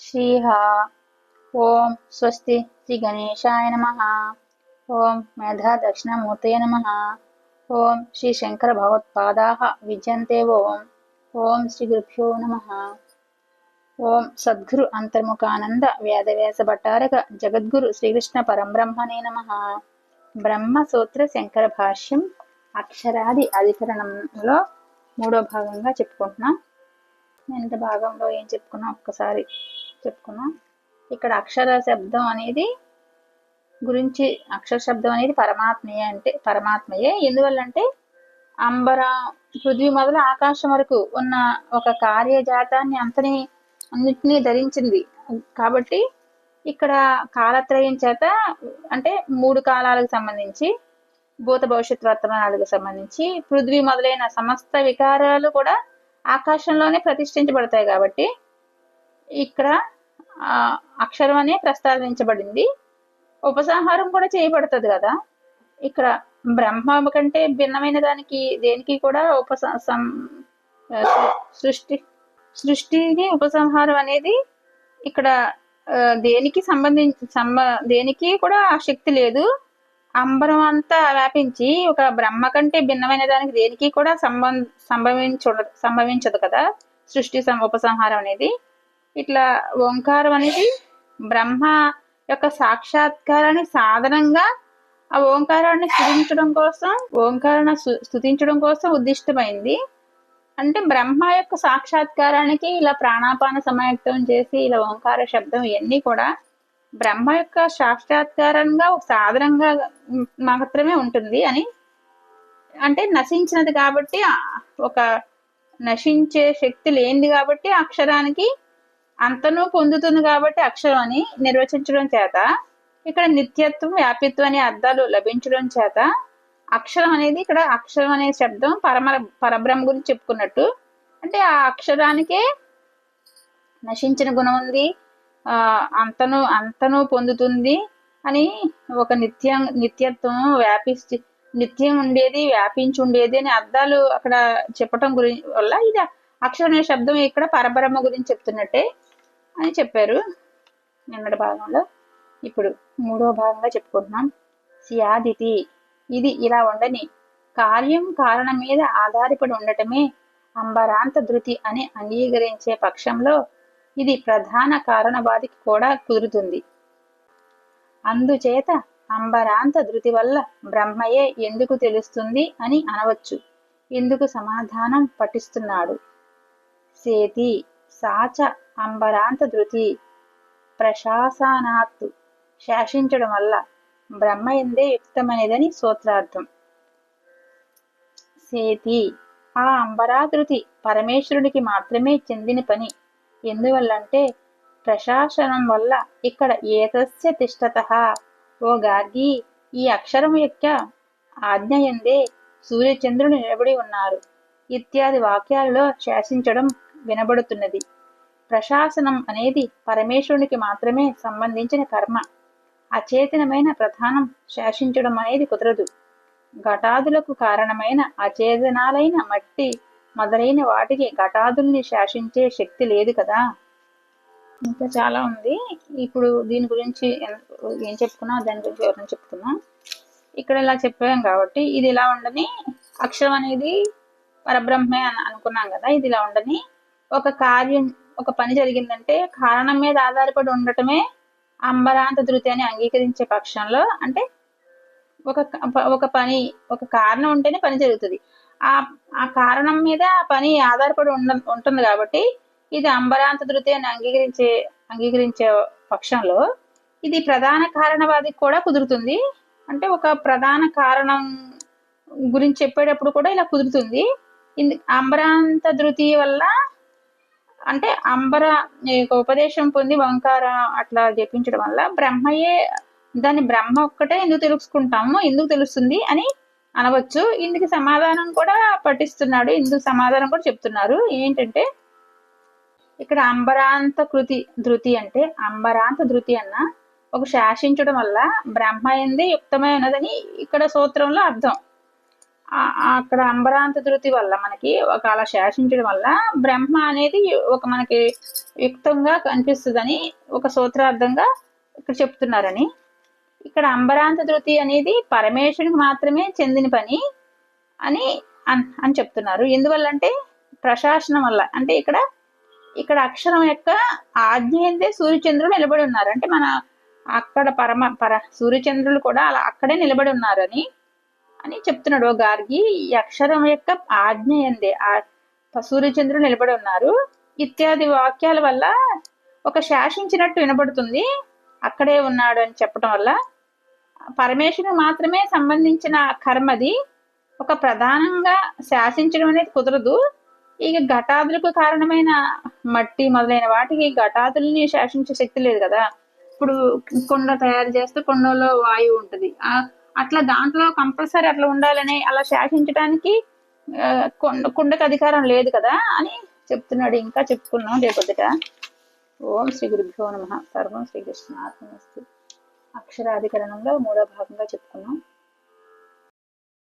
శ్రీహ ఓం స్వస్తి శ్రీ గణేశాయ నమ ఓం మేధా దక్షిణమూర్తయ నమ ఓం శ్రీ శంకర భగవత్పాదా విద్యంతే ఓం ఓం శ్రీ గురుభ్యో నమ ఓం సద్గురు అంతర్ముఖానంద వేదవ్యాస భట్టారక జగద్గురు శ్రీకృష్ణ పరంబ్రహ్మణే నమ బ్రహ్మసూత్ర శంకర భాష్యం అక్షరాది అధికరణంలో మూడో భాగంగా చెప్పుకుంటున్నాం. ఎంత భాగంలో ఏం చెప్పుకున్నాం? ఒక్కసారి చెప్పుకున్నాం. ఇక్కడ అక్షర శబ్దం అనేది గురించి అక్షర శబ్దం అనేది పరమాత్మయే అంటే పరమాత్మయే. ఎందువల్లంటే అంబర పృథ్వీ మొదలు ఆకాశం వరకు ఉన్న ఒక కార్యజాతాన్ని అంతని అన్నిటినీ ధరించింది. కాబట్టి ఇక్కడ కాలత్రయం చేత అంటే మూడు కాలాలకు సంబంధించి భూత భవిష్యత్ వర్తమానాలకు సంబంధించి పృథ్వీ మొదలైన సమస్త వికారాలు కూడా ఆకాశంలోనే ప్రతిష్ఠించబడతాయి కాబట్టి ఇక్కడ అక్షరం అనే ప్రస్తావించబడింది. ఉపసంహారం కూడా చేయబడుతుంది కదా. ఇక్కడ బ్రహ్మ కంటే భిన్నమైన దానికి దేనికి కూడా ఉపస సృష్టి సృష్టిని ఉపసంహారం అనేది ఇక్కడ దేనికి సంబంధించి సంబ దేనికి కూడా ఆ శక్తి లేదు. అంబరం అంతా వ్యాపించి ఒక బ్రహ్మ కంటే భిన్నమైన దానికి దేనికి కూడా సంబంధ సంభవించ సంభవించదు కదా. సృష్టి సం- ఉపసంహారం అనేది. ఇట్లా ఓంకారం అనేది బ్రహ్మ యొక్క సాక్షాత్కారాన్ని సాధనంగా ఆ ఓంకారాన్ని స్థుతించడం కోసం ఓంకారాన్ని స్థుతించడం కోసం ఉద్దిష్టమైంది. అంటే బ్రహ్మ యొక్క సాక్షాత్కారానికి ఇలా ప్రాణాపాన సమాయక్తం చేసి ఇలా ఓంకార శబ్దం ఇవన్నీ కూడా బ్రహ్మ యొక్క సాక్షాత్కారంగా ఒక సాధనంగా మాత్రమే ఉంటుంది అని. అంటే నశించినది కాబట్టి ఒక నశించే శక్తి లేనిది కాబట్టి అక్షరానికి అంతను పొందుతుంది కాబట్టి అక్షరం అని నిర్వచించడం చేత ఇక్కడ నిత్యత్వం వ్యాపిత్వం అనే అర్థాలు లభించడం చేత అక్షరం అనేది ఇక్కడ అక్షరం అనే శబ్దం పరమ పరబ్రహ్మ గురించి చెప్పుకున్నట్టు. అంటే ఆ అక్షరానికే నశించిన గుణం ఉంది ఆ అంతను అంతను పొందుతుంది అని ఒక నిత్యం నిత్యత్వం వ్యాపించి నిత్యం ఉండేది వ్యాపించి ఉండేది అని అర్థాలు అక్కడ చెప్పటం గురించి వల్ల ఇది అక్షరం అనే శబ్దం ఇక్కడ పరబ్రహ్మ గురించి చెప్తున్నట్టే. అని చెప్పారు. నిన్నటి భాగంలో. ఇప్పుడు మూడో భాగంగా చెప్పుకుంటున్నాం. సియాదితి. ఇది ఇలా ఉండని కార్యం కారణం మీద ఆధారపడి ఉండటమే అంబరాంత ధృతి అని అంగీకరించే పక్షంలో ఇది ప్రధాన కారణవాదికి కూడా కుదురుతుంది. అందుచేత అంబరాంత ధృతి వల్ల బ్రహ్మయే ఎందుకు తెలుస్తుంది అని అనవచ్చు. ఎందుకు సమాధానం పఠిస్తున్నాడు? సేతి. సాచ అంబరాంత ధృతి ప్రశాసనాత్తు. శాసించడం వల్ల బ్రహ్మ ఎందే యుక్తమైనదని సూత్రార్థం. సేతి ఆ అంబరాధృతి పరమేశ్వరుడికి మాత్రమే చెందిన పని. ఎందువల్లంటే ప్రశాసనం వల్ల ఇక్కడ ఏతస్య తిష్టత. ఓ గార్గి ఈ అక్షరం యొక్క ఆజ్ఞ ఎందే సూర్యచంద్రుడు నిలబడి ఉన్నారు. ఇత్యాది వాక్యాలలో శాసించడం వినబడుతున్నది. ప్రశాసనం అనేది పరమేశ్వరునికి మాత్రమే సంబంధించిన కర్మ. అచేతనమైన ప్రధానం శాసించడం అనేది కుదరదు. ఘటాదులకు కారణమైన అచేతనాలైన మట్టి మొదలైన వాటికి ఘటాదుల్ని శాసించే శక్తి లేదు కదా. ఇంకా చాలా ఉంది. ఇప్పుడు దీని గురించి ఏం చెప్పుకున్నా దాని గురించి వివరణ చెప్తున్నా ఇక్కడ ఇలా చెప్పాం కాబట్టి ఇది ఇలా ఉండని అక్షరం అనేది పరబ్రహ్మే అని అనుకున్నాం కదా. ఇది ఇలా ఉండని ఒక కార్యం ఒక పని జరిగిందంటే కారణం మీద ఆధారపడి ఉండటమే అంబరాంత ధృతి అని అంగీకరించే పక్షంలో అంటే ఒక ఒక పని ఒక కారణం ఉంటేనే పని జరుగుతుంది. ఆ ఆ కారణం మీద ఆ పని ఆధారపడి ఉండ ఉంటుంది కాబట్టి ఇది అంబరాంత ధృతి అని అంగీకరించే అంగీకరించే పక్షంలో ఇది ప్రధాన కారణవాదికి కూడా కుదురుతుంది. అంటే ఒక ప్రధాన కారణం గురించి చెప్పేటప్పుడు కూడా ఇలా కుదురుతుంది. అంబరాంత ధృతి వల్ల అంటే అంబర యొక్క ఉపదేశం పొంది వంకార అట్లా జపించడం వల్ల బ్రహ్మయే దాన్ని బ్రహ్మ ఒక్కటే ఎందుకు తెలుసుకుంటాము? ఎందుకు తెలుస్తుంది అని అనవచ్చు. ఇందుకు సమాధానం కూడా పఠిస్తున్నాడు. ఇందుకు సమాధానం కూడా చెప్తున్నారు. ఏంటంటే ఇక్కడ అంబరాంత కృతి ధృతి అంటే అంబరాంత ధృతి అన్న ఒక శాసించడం వల్ల బ్రహ్మ ఎందే యుక్తమై ఉన్నదని ఇక్కడ సూత్రంలో అర్థం. అక్కడ అంబరాంత ధృతి వల్ల మనకి ఒక అలా శాసించడం వల్ల బ్రహ్మ అనేది ఒక మనకి యుక్తంగా కనిపిస్తుందని ఒక సూత్రార్థంగా ఇక్కడ చెప్తున్నారని. ఇక్కడ అంబరాంత ధృతి అనేది పరమేశ్వరునికి మాత్రమే చెందిన పని అని అన్- అని చెప్తున్నారు. ఎందువల్లంటే ప్రశాసనం వల్ల. అంటే ఇక్కడ ఇక్కడ అక్షరం యొక్క ఆజ్ఞయంతే సూర్యచంద్రుడు నిలబడి ఉన్నారు. అంటే మన అక్కడ పరమ పర సూర్యచంద్రులు కూడా అలా అక్కడే నిలబడి ఉన్నారని అని చెప్తున్నాడు. ఓ గార్గి ఈ అక్షరం యొక్క ఆజ్ఞ ఎందే? ఆ సూర్యచంద్రుడు నిలబడి ఉన్నారు. ఇత్యాది వాక్యాల వల్ల ఒక శాసించినట్టు వినబడుతుంది. అక్కడే ఉన్నాడు అని చెప్పడం వల్ల పరమేశ్వరుడు మాత్రమే సంబంధించిన కర్మది ఒక ప్రధానంగా శాసించడం అనేది కుదరదు. ఇక ఘటాదులకు కారణమైన మట్టి మొదలైన వాటికి ఘటాదుల్ని శాసించే శక్తి లేదు కదా. ఇప్పుడు కుండ తయారు చేస్తే కుండలో వాయువు ఉంటుంది. ఆ అట్లా దాంట్లో కంపల్సరీ అట్లా ఉండాలని అలా శాసించడానికి కొండ కుండకు అధికారం లేదు కదా అని చెప్తున్నాడు. ఇంకా చెప్పుకున్నాం రేపొద్దుట. ఓం శ్రీ గురుభ్యో నమ. సర్వం శ్రీకృష్ణ ఆత్మస్తు అక్షరాధికరణంలో మూడో భాగంగా చెప్పుకున్నాం.